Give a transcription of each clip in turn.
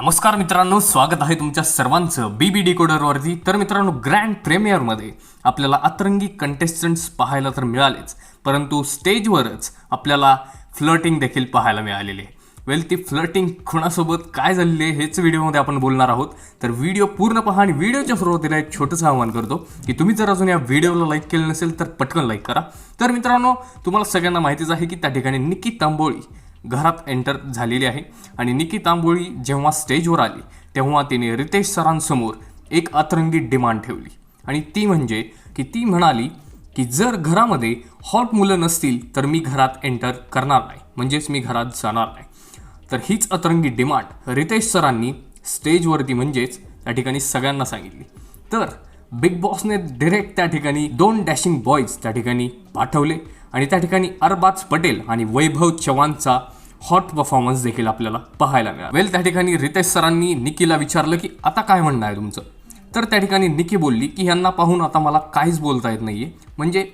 नमस्कार मित्रांनो स्वागत आहे तुमच्या सर्वांचं बी बी डिकोडरवरती तर मित्रांनो ग्रँड प्रेमियरमध्ये आपल्याला अतरंगी कंटेस्टंट्स पाहायला तर मिळालेच परंतु स्टेजवरच आपल्याला फ्लर्टिंग देखील पाहायला मिळालेली आहे. वेल ती फ्लर्टिंग खुणासोबत काय झालेली आहे हेच व्हिडिओमध्ये आपण बोलणार आहोत. तर व्हिडिओ पूर्ण पहा आणि व्हिडिओच्या सुरुवातीला एक छोटंसं आवाहन करतो की तुम्ही जर अजून या व्हिडिओला लाईक केलं नसेल तर पटकन लाईक करा. तर मित्रांनो तुम्हाला सगळ्यांना माहितीच आहे की त्या ठिकाणी निकी तांबोळी घरात एंटर झालेली आहे. आणि निकी तांबोळी जेव्हा स्टेजवर आली तेव्हा तिने रितेश सरांसमोर एक अतरंगी डिमांड ठेवली. आणि ती म्हणजे की ती म्हणाली की जर घरामध्ये हॉट मुलं नसतील तर मी घरात एंटर करणार नाही. म्हणजेच मी घरात जाणार नाही. तर हीच अतरंगी डिमांड रितेश सरांनी स्टेजवरती म्हणजेच त्या ठिकाणी सगळ्यांना सांगितली. तर बिग बॉसने डिरेक्ट त्या ठिकाणी दोन डॅशिंग बॉयज त्या ठिकाणी पाठवले. आणि त्या ठिकाणी अरबाज पटेल आणि वैभव चव्हाणचा हॉट परफॉर्मन्स देखील आपल्याला पाहायला मिळाला. वेल त्या ठिकाणी रितेश सरांनी निकीला विचारलं की आता काय म्हणणं आहे तुमचं? तर त्या ठिकाणी निकी बोलली की यांना पाहून आता मला काहीच बोलता येत नाही आहे म्हणजे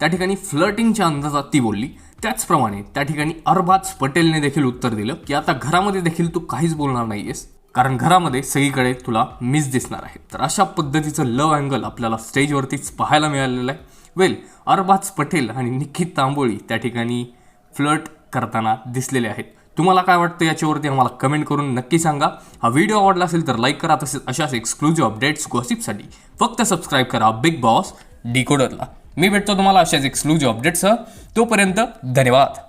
त्या ठिकाणी फ्लर्टिंगच्या अंदाजात ती बोलली. त्याचप्रमाणे त्या ठिकाणी अरबाज पटेलने देखील उत्तर दिलं की आता घरामध्ये देखील तू काहीच बोलणार नाही आहेस कारण घरामध्ये सगळीकडे तुला मिस दिसणार आहे. तर अशा पद्धतीचं लव अँगल आपल्याला स्टेजवरतीच पाहायला मिळालेलं आहे. वेल अरबाज पटेल आणि निखित तांबोळी त्या ठिकाणी फ्लर्ट करताना दिसलेले आहेत. तुम्हाला काय वाटतं याच्यावरती आम्हाला कमेंट करून नक्की सांगा. हा व्हिडिओ आवडला असेल तर लाईक करा तसेच अशाच एक्सक्लुझिव्ह अपडेट्स गॉसिपसाठी फक्त सबस्क्राईब करा बिग बॉस डिकोडरला मी भेटतो तुम्हाला अशाच एक्सक्लुझिव्ह अपडेट्ससह तोपर्यंत धन्यवाद.